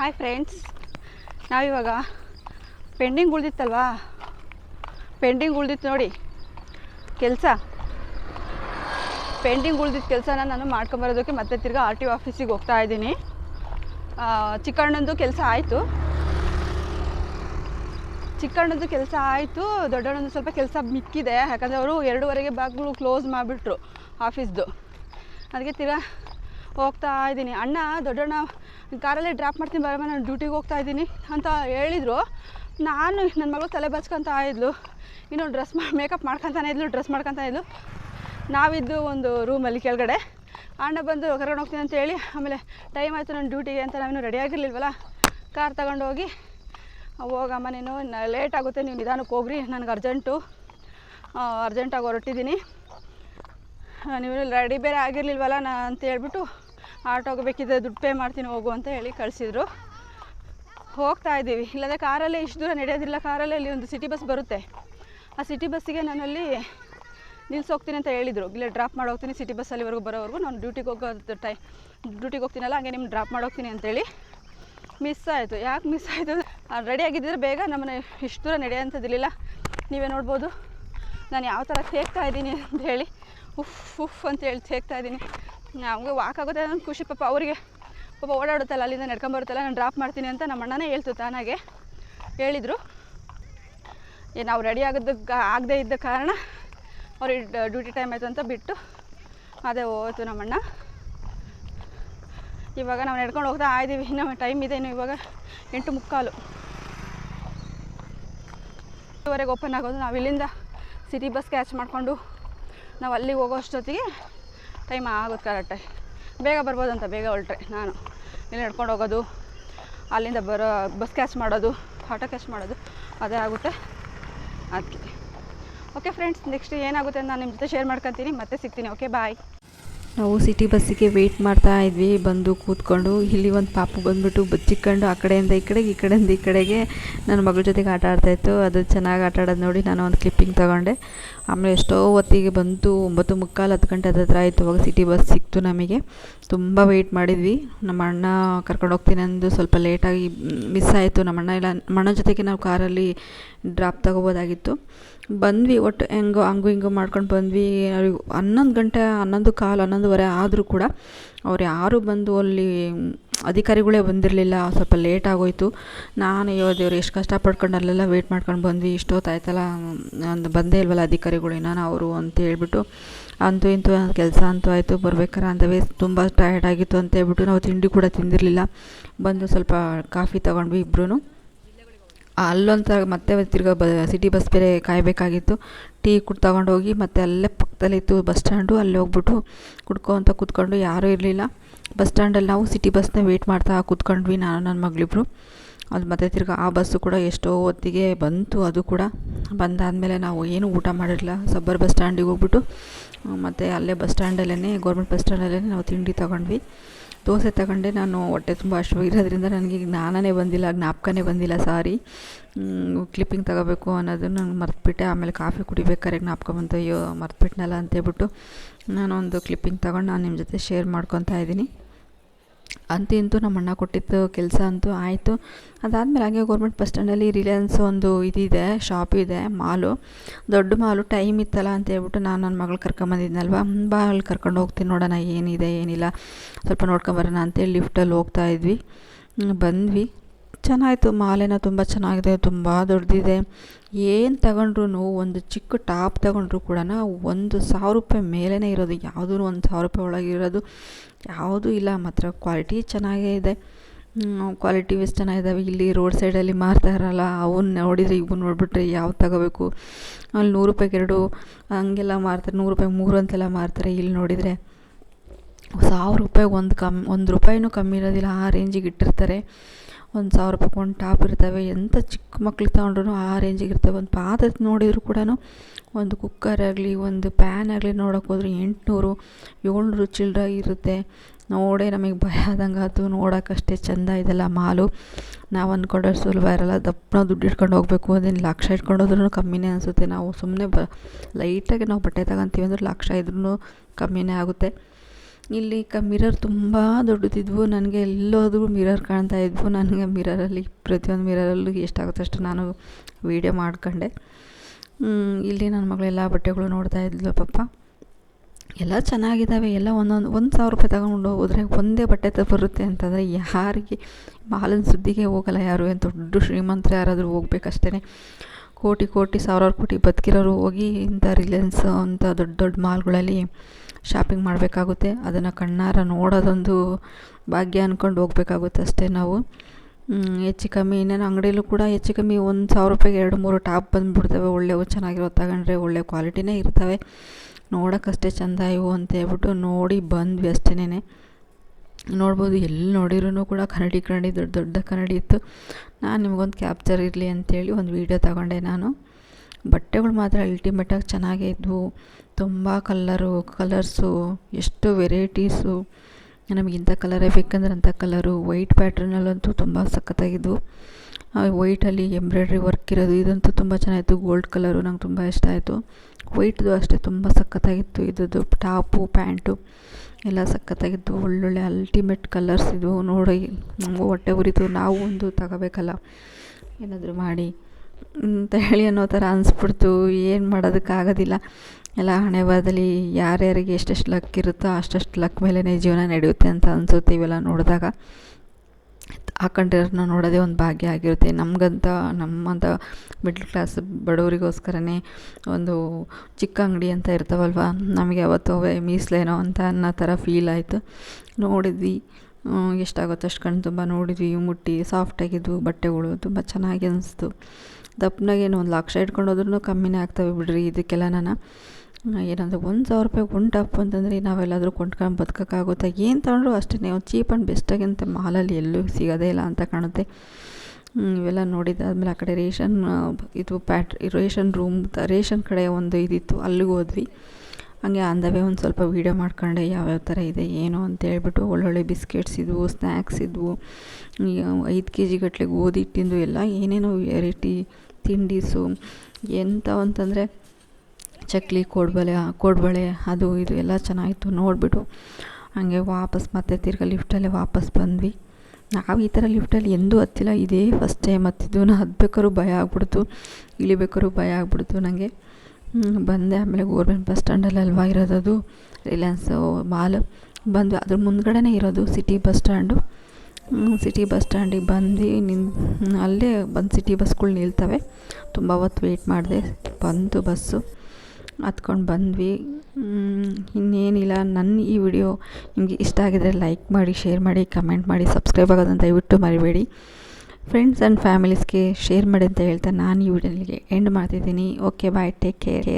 Hi friends ನಾವಿವಾಗ pending ಉಳ್ದಿತ್ತಲ್ವಾ? Pending ಉಳ್ದಿತ್ತು ನೋಡಿ. ಕೆಲಸ. ಪೆಂಡಿಂಗ್ ಉಳ್ದಿದ್ದ ಕೆಲಸನ ನಾನು ಮಾಡ್ಕೊಂಬರೋದಕ್ಕೆ ಮತ್ತೆ ತಿರ್ಗಿ ಆರ್ ಟಿ ಒ ಆಫೀಸಿಗೆ ಹೋಗ್ತಾ ಇದ್ದೀನಿ. ಚಿಕ್ಕಣ್ಣಂದು ಕೆಲಸ ಆಯಿತು. ಚಿಕ್ಕಣ್ಣಂದು ಕೆಲಸ ಆಯಿತು. ದೊಡ್ಡಣ್ಣಂದು ಸ್ವಲ್ಪ ಕೆಲಸ ಮಿಕ್ಕಿದೆ. ಯಾಕಂದರೆ ಅವರು ಎರಡೂವರೆಗೆ ಬಾಗಿಲು ಕ್ಲೋಸ್ ಮಾಡಿಬಿಟ್ರು ಆಫೀಸ್ದು ಅದಕ್ಕೆ ತಿರ್ಗಾ ಹೋಗ್ತಾ ಇದ್ದೀನಿ. ಅಣ್ಣ, ದೊಡ್ಡಣ್ಣ ಕಾರಲ್ಲೇ ಡ್ರಾಪ್ ಮಾಡ್ತೀನಿ ಬರಮ್ಮ ನಾನು ಡ್ಯೂಟಿಗೆ ಹೋಗ್ತಾ ಇದ್ದೀನಿ ಅಂತ ಹೇಳಿದರು. ನಾನು ನನ್ನ ಮಗಳು ತಲೆ ಬಚ್ಕೊತಾ ಇದ್ಲು. ಇನ್ನು ಡ್ರೆಸ್ ಮಾಡಿ ಮೇಕಪ್ ಮಾಡ್ಕೊತಾನೆ ಇದ್ಲು ಡ್ರೆಸ್ ಮಾಡ್ಕೊತಾ ಇದ್ಲು. ನಾವಿದ್ದು ಒಂದು ರೂಮಲ್ಲಿ ಕೆಳಗಡೆ. ಅಣ್ಣ ಬಂದು ಕರ್ಕೊಂಡು ಹೋಗ್ತೀನಿ ಅಂತ ಹೇಳಿ, ಆಮೇಲೆ ಟೈಮ್ ಆಯಿತು ನನ್ನ ಡ್ಯೂಟಿಗೆ ಅಂತ ನಾವಿನ್ನೂ ರೆಡಿ ಆಗಿರಲಿಲ್ವಲ್ಲ ಕಾರ್ ತಗೊಂಡು ಹೋಗಿ ಹೋಗಮ್ಮ ನೀನು ಲೇಟ್ ಆಗುತ್ತೆ, ನೀವು ನಿಧಾನಕ್ಕೆ ಹೋಗ್ರಿ, ನನಗೆ ಅರ್ಜೆಂಟು ಅರ್ಜೆಂಟಾಗಿ ಹೊರಟಿದ್ದೀನಿ. ನೀವು ರೆಡಿ ಬೇರೆ ಆಗಿರಲಿಲ್ವಲ್ಲ ನಾ ಅಂತ ಹೇಳ್ಬಿಟ್ಟು ಆಟೋಗೆ ಹೋಗಬೇಕಿದ್ರೆ ದುಡ್ಡು ಪೇ ಮಾಡ್ತೀನಿ, ಹೋಗು ಅಂತ ಹೇಳಿ ಕಳಿಸಿದ್ರು. ಹೋಗ್ತಾ ಇದ್ದೀವಿ. ಇಲ್ಲದೆ ಕಾರಲ್ಲೇ ಇಷ್ಟು ದೂರ ನಡೆಯೋದಿಲ್ಲ, ಕಾರಲ್ಲೇ ಇಲ್ಲಿ ಒಂದು ಸಿಟಿ ಬಸ್ ಬರುತ್ತೆ. ಆ ಸಿಟಿ ಬಸ್ಸಿಗೆ ನಾನಲ್ಲಿ ನಿಲ್ಸಿ ಹೋಗ್ತೀನಿ ಅಂತ ಹೇಳಿದರು. ಇಲ್ಲೇ ಡ್ರಾಪ್ ಮಾಡೋಗ್ತೀನಿ ಸಿಟಿ ಬಸ್ ಅಲ್ಲಿವರೆಗೂ ಬರೋವರೆಗೂ. ನಾನು ಡ್ಯೂಟಿಗೆ ಹೋಗೋ ಟೈ ಡ್ಯೂಟಿಗೆ ಹೋಗ್ತೀನಲ್ಲ, ಹಾಗೆ ನಿಮ್ಮ ಡ್ರಾಪ್ ಮಾಡೋಗ್ತೀನಿ ಅಂತೇಳಿ ಮಿಸ್ ಆಯಿತು. ಯಾಕೆ ಮಿಸ್ ಆಯಿತು? ರೆಡಿ ಆಗಿದ್ದರೆ ಬೇಗ ನಮ್ಮನ್ನು ಇಷ್ಟು ದೂರ ನಡೆಯೋಂಥದ್ದಿರಲಿಲ್ಲ. ನೀವೇ ನೋಡ್ಬೋದು. ನಾನು ಯಾವ ಥರ ತೇಗ್ತಾ ಇದ್ದೀನಿ ಅಂತ ಹೇಳಿ. ಉಫ್ ಉಫ್ ಅಂತ ಹೇಳಿ ತೇಗ್ತಾ ಇದ್ದೀನಿ. ನಮಗೆ ವಾಕ್ ಆಗುತ್ತೆ. ಅನ್ನೋ ಖುಷಿ. ಪಾಪ ಅವರಿಗೆ ಪಾಪ ಓಡಾಡುತ್ತಲ್ಲ, ಅಲ್ಲಿಂದ ನಡ್ಕೊಂಬರುತ್ತಲ್ಲ ನಾನು ಡ್ರಾಪ್ ಮಾಡ್ತೀನಿ ಅಂತ ನಮ್ಮ ಅಣ್ಣನೇ ಹೇಳ್ತು ತಾನಾಗೆ. ಹೇಳಿದರು. ನಾವು ರೆಡಿ ಆಗೋದಕ್ಕೆ ಆಗದೇ ಇದ್ದ ಕಾರಣ ಅವ್ರಿಗೆ ಡ್ಯೂಟಿ ಟೈಮ್ ಆಯಿತು ಅಂತ ಬಿಟ್ಟು ಅದೇ ಹೋಯ್ತು ನಮ್ಮಣ್ಣ ಇವಾಗ ನಾವು ನಡ್ಕೊಂಡು ಹೋಗ್ತಾ ಇದ್ದೀವಿ ಇನ್ನೂ ಟೈಮ್ ಇದೆ ಇನ್ನು ಇವಾಗ ಎಂಟು ಮುಕ್ಕಾಲು. ವರೆಗೆ ಓಪನ್ ಆಗೋದು. ನಾವು ಇಲ್ಲಿಂದ ಸಿಟಿ ಬಸ್ ಕ್ಯಾಚ್ ಮಾಡಿಕೊಂಡು ನಾವು ಅಲ್ಲಿಗೆ ಹೋಗೋ ಅಷ್ಟೊತ್ತಿಗೆ ಟೈಮ್ ಆಗುತ್ತೆ ಕರೆಕ್ಟಾಗಿ ಬೇಗ ಬರ್ಬೋದಂತ, ಬೇಗ ಹೊರಟ್ರೆ ನಾನು. ಇಲ್ಲಿ ನಡ್ಕೊಂಡು ಹೋಗೋದು, ಅಲ್ಲಿಂದ ಬರೋ ಬಸ್ ಕ್ಯಾಚ್ ಮಾಡೋದು ಆಟೋ ಕ್ಯಾಚ್ ಮಾಡೋದು, ಅದೇ ಆಗುತ್ತೆ. ಅದಕ್ಕೆ ಓಕೆ ಫ್ರೆಂಡ್ಸ್ ನೆಕ್ಸ್ಟ್ ಏನಾಗುತ್ತೆ ಅಂತ ನಾನು ನಿಮ್ಮ ಜೊತೆ ಶೇರ್ ಮಾಡ್ಕೊತೀನಿ. ಮತ್ತೆ ಸಿಗ್ತೀನಿ. ಓಕೆ ಬಾಯ್ ನಾವು ಸಿಟಿ ಬಸ್ಸಿಗೆ ವೆಯ್ಟ್ ಮಾಡ್ತಾ ಇದ್ವಿ, ಬಂದು ಕೂತ್ಕೊಂಡು. ಇಲ್ಲಿ ಒಂದು ಪಾಪು ಬಂದ್ಬಿಟ್ಟು ಬಚ್ಚಿಕೊಂಡು ಆ ಕಡೆಯಿಂದ ಈ ಕಡೆಗೆ, ಈ ಕಡೆಯಿಂದ ಈ ಕಡೆಗೆ. ನನ್ನ ಮಗಳ ಜೊತೆಗೆ ಆಟ ಆಡ್ತಾಯಿತ್ತು ಅದು ಚೆನ್ನಾಗಿ ಆಟ ಆಡೋದು ನೋಡಿ ನಾನು ಒಂದು ಕ್ಲಿಪ್ಪಿಂಗ್ ತೊಗೊಂಡೆ. ಆಮೇಲೆ ಎಷ್ಟೋ ಹೊತ್ತಿಗೆ ಬಂತು, ಒಂಬತ್ತು ಮುಕ್ಕಾಲು, ಹತ್ತು ಗಂಟೆ ಹತ್ರ ಆಯಿತು. ಅವಾಗ ಸಿಟಿ ಬಸ್ ಸಿಕ್ತು ನಮಗೆ. ತುಂಬ ವೆಯ್ಟ್ ಮಾಡಿದ್ವಿ. ನಮ್ಮ ಅಣ್ಣ ಕರ್ಕೊಂಡು ಹೋಗ್ತೀನಿ ಅಂದು ಸ್ವಲ್ಪ ಲೇಟಾಗಿ ಮಿಸ್ ಆಯಿತು. ನಮ್ಮ ಅಣ್ಣ ಇಲ್ಲ, ನಮ್ಮ ಅಣ್ಣನ ಜೊತೆಗೆ ನಾವು ಕಾರಲ್ಲಿ ಡ್ರಾಪ್ ತಗೋಬೋದಾಗಿತ್ತು. ಬಂದ್ವಿ, ಒಟ್ಟು ಹೆಂಗೋ ಹಂಗು ಹಿಂಗೋ ಮಾಡ್ಕೊಂಡು ಬಂದ್ವಿ. ಹನ್ನೊಂದು ಗಂಟೆ, ಹನ್ನೊಂದು ಕಾಲು, ಹನ್ನೊಂದುವರೆ ಆದರೂ ಕೂಡ ಅವ್ರು ಯಾರು ಬಂದು ಅಲ್ಲಿ ಅಧಿಕಾರಿಗಳೇ ಬಂದಿರಲಿಲ್ಲ. ಸ್ವಲ್ಪ ಲೇಟ್ ಆಗೋಯ್ತು. ನಾನು, ಅಯ್ಯೋ, ದೇವ್ರು, ಎಷ್ಟು ಕಷ್ಟಪಡ್ಕೊಂಡು ಅಲ್ಲೆಲ್ಲ ವೆಯ್ಟ್ ಮಾಡ್ಕೊಂಡು ಬಂದ್ವಿ. ಇಷ್ಟೊತ್ತಾಯ್ತಲ್ಲ ಒಂದು ಬಂದೇ ಇಲ್ವಲ್ಲ ಅಧಿಕಾರಿಗಳು ನಾನು ಅವರು ಅಂತ ಹೇಳ್ಬಿಟ್ಟು, ಅಂತೂ ಇಂತೂ ಕೆಲಸ ಅಂತೂ ಆಯಿತು. ಬರ್ಬೇಕಾರೆ ಅಂತವೇ ತುಂಬ ಟಯರ್ಡ್ ಆಗಿತ್ತು ಅಂತ ಹೇಳ್ಬಿಟ್ಟು ನಾವು ತಿಂಡಿ ಕೂಡ ತಿಂದಿರಲಿಲ್ಲ. ಬಂದು ಸ್ವಲ್ಪ ಕಾಫಿ ತೊಗೊಂಡ್ವಿ ಇಬ್ಬರೂ ಅಲ್ಲೊಂಥರ ಮತ್ತೆ ತಿರ್ಗಾ ಬ ಸಿಟಿ ಬಸ್ ಬೇರೆ ಕಾಯಬೇಕಾಗಿತ್ತು. ಟೀ ಕುಡ್ ತಗೊಂಡೋಗಿ ಮತ್ತೆ ಅಲ್ಲೇ ಪಕ್ಕದಲ್ಲಿತ್ತು ಬಸ್ ಸ್ಟ್ಯಾಂಡು ಅಲ್ಲಿ ಹೋಗ್ಬಿಟ್ಟು ಕುಡ್ಕೋ ಅಂತ ಕೂತ್ಕೊಂಡು ಯಾರೂ ಇರಲಿಲ್ಲ. ಬಸ್ ಸ್ಟ್ಯಾಂಡಲ್ಲಿ ನಾವು ಸಿಟಿ ಬಸ್ನ ವೆಯ್ಟ್ ಮಾಡ್ತಾ ಕೂತ್ಕೊಂಡ್ವಿ ನಾನು ನನ್ನ ಮಗಳಿಬ್ರು. ಅದು ಮತ್ತೆ ತಿರ್ಗಿ ಆ ಬಸ್ಸು ಕೂಡ ಎಷ್ಟೋ ಹೊತ್ತಿಗೆ ಬಂತು ಅದು ಕೂಡ. ಬಂದಾದಮೇಲೆ ನಾವು ಏನು ಊಟ ಮಾಡಿರಲಿಲ್ಲ. ಸಬ್ಬರ್ ಬಸ್ ಸ್ಟ್ಯಾಂಡಿಗೆ ಹೋಗ್ಬಿಟ್ಟು, ಮತ್ತು ಅಲ್ಲೇ ಬಸ್ ಸ್ಟ್ಯಾಂಡಲ್ಲೇ ಗೌರ್ಮೆಂಟ್ ಬಸ್ ಸ್ಟ್ಯಾಂಡಲ್ಲೇ ನಾವು ತಿಂಡಿ ತೊಗೊಂಡ್ವಿ. ದೋಸೆ ತಗೊಂಡೆ. ನಾನು ಹೊಟ್ಟೆ ತುಂಬ ಇರೋದ್ರಿಂದ ನನಗೆ ಜ್ಞಾನನೇ ಬಂದಿಲ್ಲ, ಜ್ಞಾಪಕನೇ ಬಂದಿಲ್ಲ, ಸಾರಿ. ಕ್ಲಿಪ್ಪಿಂಗ್ ತಗೋಬೇಕು ಅನ್ನೋದನ್ನು ನಾನು ಮರ್ತುಬಿಟ್ಟೆ. ಆಮೇಲೆ ಕಾಫಿ ಕುಡಿಬೇಕಾದ್ರೆ ಜ್ಞಾಪಕ ಬಂತು, ಅಯ್ಯೋ ಮರ್ತುಬಿಟ್ನಲ್ಲ ಅಂತೇಳ್ಬಿಟ್ಟು ನಾನೊಂದು ಕ್ಲಿಪ್ಪಿಂಗ್ ತಗೊಂಡು ನಾನು ನಿಮ್ಮ ಜೊತೆ ಶೇರ್ ಮಾಡ್ಕೊತಾ ಇದ್ದೀನಿ. ಅಂತೂ ಇಂತೂ ನಮ್ಮ ಅಣ್ಣ ಕೊಟ್ಟಿದ್ದು ಕೆಲಸ ಅಂತೂ ಆಯಿತು. ಅದಾದಮೇಲೆ ಹಾಗೆ ಗೌರ್ಮೆಂಟ್ ಬಸ್ ಸ್ಟ್ಯಾಂಡಲ್ಲಿ ರಿಲಯನ್ಸ್ ಒಂದು ಇದಿದೆ ಶಾಪ್ ಇದೆ, ಮಾಲು. ದೊಡ್ಡ ಮಾಲು ಟೈಮ್ ಇತ್ತಲ್ಲ ಅಂತ ಹೇಳ್ಬಿಟ್ಟು ನಾನು ನನ್ನ ಮಗಳು ಕರ್ಕೊಂಬಂದಿದ್ನಲ್ವ ಬಾ ಅಲ್ಲಿ ಕರ್ಕೊಂಡು ಹೋಗ್ತೀನಿ ನೋಡೋಣ, ಏನಿದೆ, ಏನಿಲ್ಲ. ಸ್ವಲ್ಪ ನೋಡ್ಕೊಂಬರೋಣ ಅಂತೇಳಿ ಲಿಫ್ಟಲ್ಲಿ ಹೋಗ್ತಾ ಇದ್ವಿ. ಬಂದ್ವಿ. ಚೆನ್ನಾಯಿತು, ಮಾಲೆನ ತುಂಬ ಚೆನ್ನಾಗಿದೆ, ತುಂಬ ದೊಡ್ಡದಿದೆ ಏನು ತಗೊಂಡ್ರು ಒಂದು ಚಿಕ್ಕ ಟಾಪ್ ತಗೊಂಡ್ರು ಕೂಡ ಒಂದು ಸಾವಿರ ರೂಪಾಯಿ ಮೇಲೇ ಇರೋದು. ಯಾವುದೂ ಒಂದು ಸಾವಿರ ರೂಪಾಯಿ ಒಳಗೆ ಇರೋದು. ಯಾವುದೂ ಇಲ್ಲ, ಮಾತ್ರ ಕ್ವಾಲಿಟಿ ಚೆನ್ನಾಗೇ ಇದೆ. ಕ್ವಾಲಿಟಿ ವೇಸ್ ಚೆನ್ನಾಗಿದ್ದಾವೆ ಇಲ್ಲಿ ರೋಡ್ ಸೈಡಲ್ಲಿ ಮಾರ್ತಾ ಇರಲ್ಲ ಅವನ್ನ ನೋಡಿದರೆ ಇವು ನೋಡಿಬಿಟ್ರೆ ಯಾವ್ದು ತಗೋಬೇಕು? ಅಲ್ಲಿ ನೂರು ರೂಪಾಯಿಗೆ ಎರಡು, ಹಂಗೆಲ್ಲ ಮಾರ್ತಾರೆ, ನೂರು ರೂಪಾಯಿ ಮೂರು ಅಂತೆಲ್ಲ ಮಾರ್ತಾರೆ. ಇಲ್ಲಿ ನೋಡಿದರೆ ಸಾವಿರ ರೂಪಾಯಿ ಒಂದು ಕಮ್ಮಿ ಒಂದು ರೂಪಾಯಿನೂ ಕಮ್ಮಿ ಇರೋದಿಲ್ಲ. ಆ ರೇಂಜಿಗೆ ಇಟ್ಟಿರ್ತಾರೆ. ಒಂದು ಸಾವಿರ ರೂಪಾಯಿ ಒಂದು ಟಾಪ್ ಇರ್ತವೆ ಎಂಥ ಚಿಕ್ಕ ಮಕ್ಳಿಗೆ ತಗೊಂಡ್ರು ಆ ರೇಂಜಿಗೆ ಇರ್ತವೆ. ಒಂದು ಪಾತ್ರೆ ನೋಡಿದರೂ ಕೂಡ ಒಂದು ಕುಕ್ಕರ್ ಆಗಲಿ, ಒಂದು ಪ್ಯಾನ್ ಆಗಲಿ ನೋಡೋಕೆ ಹೋದ್ರೆ ಎಂಟುನೂರು, ಏಳ್ನೂರು ಚಿಲ್ಲರೆ ಇರುತ್ತೆ. ನೋಡೇ ನಮಗೆ ಭಯ ಆದಂಗೆ ಆಯ್ತು ನೋಡೋಕ್ಕಷ್ಟೇ ಚೆಂದ ಇದೆಲ್ಲ ಮಾಲು. ನಾವು ಅಂದ್ಕೊಂಡ್ರೆ ಸುಲಭ ಇರಲ್ಲ. ದಪ್ಪನ ದುಡ್ಡು ಇಟ್ಕೊಂಡು ಹೋಗಬೇಕು. ಅದೇನು ಲಕ್ಷ ಇಟ್ಕೊಂಡು ಹೋದ್ರೂ ಕಮ್ಮಿನೇ ಅನಿಸುತ್ತೆ. ನಾವು ಸುಮ್ಮನೆ ಬ ಲೈಟಾಗಿ ನಾವು ಬಟ್ಟೆ ತಗೊತೀವಿ ಅಂದ್ರೆ ಲಕ್ಷ ಇದ್ರೂ ಕಮ್ಮಿನೇ ಆಗುತ್ತೆ. ಇಲ್ಲಿ ಕ ಮಿರರ್ ತುಂಬ ದೊಡ್ಡದಿದ್ವು. ನನಗೆ ಎಲ್ಲೋದ್ರೂ ಮಿರರ್ ಕಾಣ್ತಾ ಇದ್ವು. ನನಗೆ ಮಿರರಲ್ಲಿ ಪ್ರತಿಯೊಂದು ಮಿರರಲ್ಲೂ ಎಷ್ಟಾಗುತ್ತೆ ಅಷ್ಟು ನಾನು ವೀಡಿಯೋ ಮಾಡ್ಕೊಂಡೆ. ಇಲ್ಲಿ ನನ್ನ ಮಗಳೆಲ್ಲ ಬಟ್ಟೆಗಳು ನೋಡ್ತಾ ಇದ್ಲು ಪಾಪ. ಎಲ್ಲ ಚೆನ್ನಾಗಿದ್ದಾವೆ ಎಲ್ಲ ಒಂದೊಂದು, ಒಂದು ಸಾವಿರ ರೂಪಾಯಿ ತಗೊಂಡು ಹೋದರೆ ಒಂದೇ ಬಟ್ಟೆ ಬರುತ್ತೆ ಅಂತಂದರೆ ಯಾರಿಗೆ ಮಾಲಿನ ಸುದ್ದಿಗೆ ಹೋಗಲ್ಲ ಯಾರು. ಏನು ದೊಡ್ಡ ಶ್ರೀಮಂತರು ಯಾರಾದರೂ ಹೋಗ್ಬೇಕಷ್ಟೇ ಕೋಟಿ ಕೋಟಿ, ಸಾವಿರಾರು ಕೋಟಿ ಬದುಕಿರೋರು ಹೋಗಿ ಇಂಥ ರಿಲಯನ್ಸ್ ಅಂಥ ದೊಡ್ಡ ದೊಡ್ಡ ಮಾಲ್ಗಳಲ್ಲಿ ಶಾಪಿಂಗ್ ಮಾಡಬೇಕಾಗುತ್ತೆ. ಅದನ್ನು ಕಣ್ಣಾರ ನೋಡೋದೊಂದು ಭಾಗ್ಯ ಅಂದ್ಕೊಂಡು ಹೋಗ್ಬೇಕಾಗುತ್ತೆ ಅಷ್ಟೇ ನಾವು. ಹೆಚ್ಚು ಕಮ್ಮಿ ಇನ್ನೇನು ಅಂಗಡಿಯಲ್ಲೂ ಕೂಡ ಹೆಚ್ಚು ಕಮ್ಮಿ ಒಂದು ಸಾವಿರ ರೂಪಾಯಿಗೆ ಎರಡು ಮೂರು ಟಾಪ್ ಬಂದುಬಿಡ್ತವೆ. ಒಳ್ಳೆಯವು ಚೆನ್ನಾಗಿರೋ ತಗೊಂಡ್ರೆ ಒಳ್ಳೆ ಕ್ವಾಲಿಟಿನೇ ಇರ್ತವೆ. ನೋಡೋಕ್ಕಷ್ಟೇ ಚೆಂದ ಇವು ಅಂತ ಹೇಳ್ಬಿಟ್ಟು ನೋಡಿ ಬಂದ್ವಿ ಅಷ್ಟೇನೆ ನೋಡ್ಬೋದು, ಎಲ್ಲಿ ನೋಡಿರೂ ಕೂಡ ಕನ್ನಡಿ ಕನ್ನಡಿ ದೊಡ್ಡ ದೊಡ್ಡ ಕನ್ನಡಿ ಇತ್ತು. ನಾನು ನಿಮಗೊಂದು ಕ್ಯಾಪ್ಚರ್ ಇರಲಿ ಅಂತೇಳಿ ಒಂದು ವೀಡಿಯೋ ತಗೊಂಡೆ ನಾನು. ಬಟ್ಟೆಗಳು ಮಾತ್ರ ಅಲ್ಟಿಮೇಟಾಗಿ ಚೆನ್ನಾಗೇ ಇದ್ವು. ತುಂಬ ಕಲ್ಲರು ಕಲರ್ಸು ಎಷ್ಟು ವೆರೈಟೀಸು ನಮಗೆ ಇಂಥ ಕಲರೇ ಬೇಕಂದ್ರೆ ಅಂಥ ಕಲರು ವೈಟ್ ಪ್ಯಾಟ್ರನಲ್ಲಂತೂ ತುಂಬ ಸಖತ್ತಾಗಿದ್ವು. ವೈಟಲ್ಲಿ ಎಂಬ್ರಾಯ್ಡ್ರಿ ವರ್ಕ್ ಇರೋದು, ಇದಂತೂ ತುಂಬ ಚೆನ್ನಾಗಿತ್ತು. ಗೋಲ್ಡ್ ಕಲರು ನಂಗೆ ತುಂಬ ಇಷ್ಟ ಆಯಿತು. ವೈಟ್ದು ಅಷ್ಟೇ ತುಂಬ ಸಖತ್ತಾಗಿತ್ತು. ಇದ್ದದ್ದು ಟಾಪು, ಪ್ಯಾಂಟು ಎಲ್ಲ ಸಖತ್ತಾಗಿತ್ತು. ಒಳ್ಳೊಳ್ಳೆ ಅಲ್ಟಿಮೇಟ್ ಕಲರ್ಸ್ ಇದ್ವು. ನೋಡಿ ನಮಗೂ ಹೊಟ್ಟೆ ಉರಿತು. ನಾವು ಒಂದು ತಗೋಬೇಕಲ್ಲ. ಏನಾದರೂ ಮಾಡಿ. ಅಂತ ಹೇಳಿ ಅನ್ನೋ ಥರ ಅನಿಸ್ಬಿಡ್ತು. ಏನು ಮಾಡೋದಕ್ಕಾಗೋದಿಲ್ಲ. ಎಲ್ಲ ಹಣೆ ಬರದಲ್ಲಿ ಯಾರ್ಯಾರಿಗೆ ಎಷ್ಟೆಷ್ಟು ಲಕ್ ಇರುತ್ತೋ ಅಷ್ಟಷ್ಟು ಲಕ್ ಮೇಲೇ ಜೀವನ ನಡೆಯುತ್ತೆ ಅಂತ ಅನಿಸುತ್ತೆ ಇವೆಲ್ಲ ನೋಡಿದಾಗ. ಹಾಕೊಂಡಿರೋದನ್ನ ನೋಡೋದೇ ಒಂದು ಭಾಗ್ಯ ಆಗಿರುತ್ತೆ. ನಮಗಂತ ನಮ್ಮಂಥ ಮಿಡ್ಲ್ ಕ್ಲಾಸ್ ಬಡವರಿಗೋಸ್ಕರನೇ ಒಂದು ಚಿಕ್ಕ ಅಂಗಡಿ ಅಂತ ಇರ್ತಾವಲ್ವ? ನಮಗೆ ಅವತ್ತು ಅವೇ ಮೀಸಲೇನೋ ಅಂತ ಅನ್ನೋ ಥರ ಫೀಲ್ ಆಯಿತು. ನೋಡಿದ್ವಿ. ಎಷ್ಟಾಗುತ್ತೆ ಎಷ್ಟಾಗುತ್ತೋ ಅಷ್ಟು ಕಣ್ಣು ತುಂಬ ನೋಡಿದ್ವಿ. ಮುಟ್ಟಿ ಸಾಫ್ಟಾಗಿದ್ವು ಬಟ್ಟೆಗಳು, ತುಂಬ ಚೆನ್ನಾಗಿ ಅನಿಸ್ತು. ದಪ್ಪನಾಗೇನು ಒಂದು ಲಕ್ಷ ಇಟ್ಕೊಂಡು ಹೋದ್ರೂ ಕಮ್ಮಿನೇ ಆಗ್ತವೆ ಬಿಡ್ರಿ ಇದಕ್ಕೆಲ್ಲ ನಾನು. ಏನಂದರೆ ಒಂದು ಸಾವಿರ ರೂಪಾಯಿ ಒಂದು ಅಂತಂದರೆ ನಾವೆಲ್ಲಾದರೂ ಕೊಂಡ್ಕೊಂಡು ಬದುಕೋಕ್ಕಾಗುತ್ತಾ? ಏನು ತಗೊಂಡ್ರು ಅಷ್ಟೇ ಒಂದು ಚೀಪ್ ಆ್ಯಂಡ್ ಬೆಸ್ಟಾಗಂತ ಮಾಲಲ್ಲಿ ಎಲ್ಲೂ ಸಿಗೋದೇ ಇಲ್ಲ ಅಂತ ಕಾಣುತ್ತೆ. ಇವೆಲ್ಲ ನೋಡಿದ್ದಾದ್ಮೇಲೆ ಆ ಕಡೆ ರೇಷನ್ ಇದು ಪ್ಯಾಟ್, ರೇಷನ್ ರೂಮ್ ರೇಷನ್ ಕಡೆ ಒಂದು ಇದಿತ್ತು, ಅಲ್ಲಿಗೆ ಹೋದ್ವಿ. ಹಂಗೆ ಅಂದವೇ ಒಂದು ಸ್ವಲ್ಪ ವೀಡಿಯೋ ಮಾಡ್ಕೊಂಡೆ, ಯಾವ್ಯಾವ ಥರ ಇದೆ, ಏನು ಅಂತ ಹೇಳ್ಬಿಟ್ಟು ಒಳ್ಳೊಳ್ಳೆ ಬಿಸ್ಕೆಟ್ಸ್ ಇದ್ವು ಸ್ನ್ಯಾಕ್ಸ್ ಇದ್ವು ಐದು ಕೆ ಜಿ ಗಟ್ಟಲೆ ಗೋಧಿ ಹಿಟ್ಟಿಂದು ಎಲ್ಲ ಏನೇನೋ ವೆರೈಟಿ ತಿಂಡೀಸು ಎಂಥ ಅಂತಂದರೆ ಚಕ್ಲಿ, ಕೋಡ್ಬಳೆ ಕೋಡ್ಬಳೆ, ಅದು, ಇದು ಎಲ್ಲ ಚೆನ್ನಾಗಿತ್ತು. ನೋಡಿಬಿಟ್ಟು ಹಾಗೆ ವಾಪಸ್ ಮತ್ತೆ ತಿರ್ಗಿ ಲಿಫ್ಟಲ್ಲೇ ವಾಪಸ್ ಬಂದ್ವಿ. ನಾವು ಈ ಥರ ಲಿಫ್ಟಲ್ಲಿ ಎಂದೂ ಹತ್ತಿಲ್ಲ. ಇದೇ ಫಸ್ಟ್ ಟೈಮ್ ಹತ್ತಿದ್ದು. ನಾ ಹತ್ಬೇಕಾದ್ರೂ ಭಯ ಆಗ್ಬಿಡ್ತು. ಇಳಿಬೇಕಾದ್ರೂ ಭಯ ಆಗ್ಬಿಡ್ತು ನನಗೆ ಬಂದೆ. ಆಮೇಲೆ ಗೋರ್ಮೆಂಟ್ ಬಸ್ ಸ್ಟ್ಯಾಂಡಲ್ಲಿ ಅಲ್ವಾ ಇರೋದದು ರಿಲಯನ್ಸು ಮಾಲ್. ಬಂದ್ವಿ. ಅದ್ರ ಮುಂದ್ಗಡೆನೇ ಇರೋದು city bus stand city bus ಸ್ಟ್ಯಾಂಡಿಗೆ ಬಂದು ನಿನ್, ಅಲ್ಲೇ ಬಂದು ಸಿಟಿ ಬಸ್ಗಳು ನಿಲ್ತವೆ. ತುಂಬ ಹೊತ್ತು ವೆಯ್ಟ್ ಮಾಡಿದೆ ಬಂತು ಬಸ್ಸು ಹತ್ಕೊಂಡು ಬಂದ್ವಿ. ಇನ್ನೇನಿಲ್ಲ. ನನ್ನ ಈ ವಿಡಿಯೋ ನಿಮಗೆ ಇಷ್ಟ ಆಗಿದರೆ ಲೈಕ್ ಮಾಡಿ ಶೇರ್ ಮಾಡಿ ಕಮೆಂಟ್ ಮಾಡಿ ಸಬ್ಸ್ಕ್ರೈಬ್ ಆಗೋದಂತ ದಯವಿಟ್ಟು ಮರಿಬೇಡಿ. ಫ್ರೆಂಡ್ಸ್ ಆ್ಯಂಡ್ ಫ್ಯಾಮಿಲೀಸ್ಗೆ ಶೇರ್ ಮಾಡಿ ಅಂತ ಹೇಳ್ತಾ ನಾನು ಈ ವಿಡಿಯೋನಿಗೆ ಎಂಡ್ ಮಾಡ್ತಿದ್ದೀನಿ. Okay bye take care